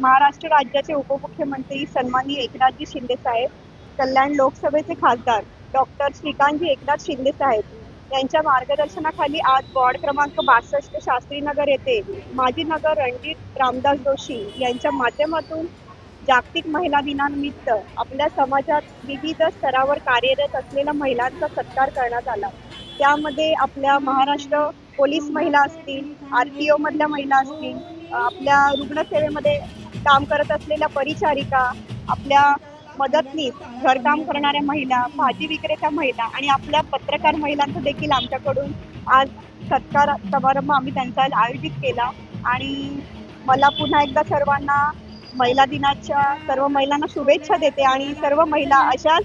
महाराष्ट्र राज्याचे उपमुख्यमंत्री सन्माननीय एकनाथजी शिंदे साहेब कल्याण लोकसभेचे खासदार डॉक्टर श्रीकांतजी एकनाथ शिंदे साहेब यांच्या मार्गदर्शनाखाली आज वॉर्ड क्रमांक बासष्ट शास्त्रीनगर येथे माजी नगर रणजित रामदास जोशी यांच्या माध्यमातून जागतिक महिला दिनानिमित्त आपल्या समाजात विविध स्तरावर कार्यरत असलेल्या महिलांचा सत्कार करण्यात आला. त्यामध्ये आपल्या महाराष्ट्र पोलीस महिला असतील आर टी ओ मधल्या महिला असतील आपल्या रुग्णसेवेमध्ये काम करत असलेल्या परिचारिका आपल्या मदतनीस घरकाम करणाऱ्या महिला भाजी विक्रेत्या महिला आणि आपल्या पत्रकार महिलांचा देखील आमच्याकडून आज सत्कार समारंभ आम्ही त्यांचा आयोजित केला. आणि मला पुन्हा एकदा सर्वांना महिला दिनाच्या सर्व महिलांना शुभेच्छा देते आणि सर्व महिला अशाच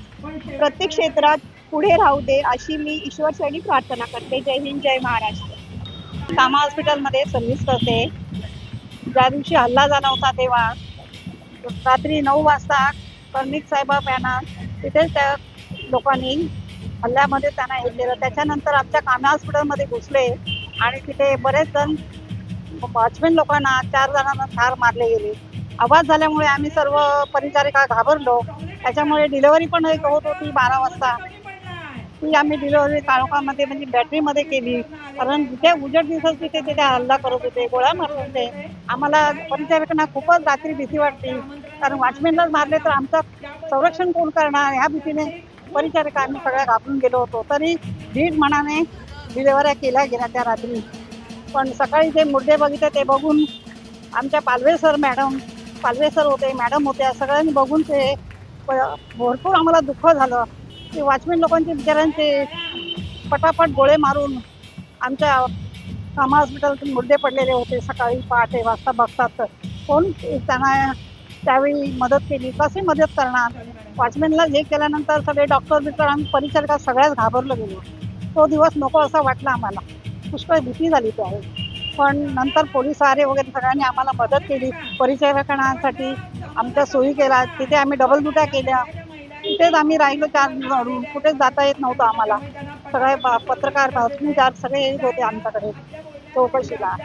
प्रत्येक क्षेत्रात पुढे राहू दे अशी मी ईश्वर प्रार्थना करते. जय हिंद जय महाराष्ट्र. कामा हॉस्पिटलमध्ये सर्व्हिस करते. ज्या दिवशी हल्ला झाला होता तेव्हा रात्री नऊ वाजता कर्णिक साहेबाब यांना तिथेच त्या लोकांनी हल्ल्यामध्ये त्यांना हे केलं. त्याच्यानंतर आमच्या कामा हॉस्पिटलमध्ये घुसले आणि तिथे बरेच जण वॉचमेन लोकांना चार जणांना ठार मारले गेले. आवाज झाल्यामुळे आम्ही सर्व परिचारिका घाबरलो. त्याच्यामुळे डिलेवरी पण एक होत होती बारा वाजता. ती आम्ही डिलिव्हरी तालुकामध्ये म्हणजे बॅटरीमध्ये केली. कारण जिथे उजेड दिसत तिथे तिथे हल्ला करत होते गोळ्या मारत होते. आम्हाला परिचारिकांना खूपच रात्री भीती वाटते कारण वॉचमॅनलाच मारले तर आमचं संरक्षण कोण करणार? ह्या भीतीने परिचारिका आम्ही सगळ्या घाबरून गेलो होतो. तरी दीड मनाने डिलिव्हऱ्या केल्या गेल्या त्या रात्री. पण सकाळी जे मुद्दे बघितले ते बघून आमच्या Palve sir madam Palve sir होते मॅडम होत्या सगळ्यांनी बघून ते भरपूर आम्हाला दुःख झालं. की वॉचमॅन लोकांचे बिचारांचे पटापट गोळे मारून आमच्या कामा हॉस्पिटलचे मुर्दे पडलेले होते. सकाळी पहाटे वाजता बघतात तर. कोण त्यांना त्यावेळी मदत केली? कशी मदत करणार? वॉचमॅनला हे केल्यानंतर सगळे डॉक्टर बिक्टर आम्ही परिचारिका सगळ्याच घाबरलो गेलो. तो दिवस नको असा वाटला आम्हाला. पुष्कळ भीती झाली त्यावेळी. पण नंतर पोलीस आरे वगैरे सगळ्यांनी आम्हाला मदत केली. परिचारिकांसाठी आमच्या सोयी केल्या. तिथे आम्ही डबल दुट्या केल्या. तिथेच आम्ही राहिलो चार दिवस कुठेच जाता येत नव्हतं आम्हाला. सगळे प- पत्रकार बातमीदार सगळे येत होते आमच्याकडे. चौकशीला.